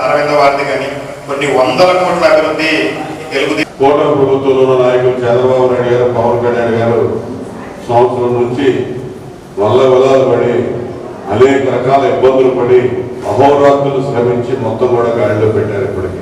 అరవింద వారిది కానీ కొన్ని వందల కోట్ల అభివృద్ధి తెలుగుదేశం కూటమి ప్రభుత్వంలో నాయకులు చంద్రబాబు నాయుడు గారు పవన్ కళ్యాణ్ గారు సంవత్సరం నుంచి వల్ల వలాలు పడి అనేక రకాల ఇబ్బందులు పడి అహోరాత్రులు శ్రమించి మొత్తం కూడా గాడిలో పెట్టారు ఇప్పటికి.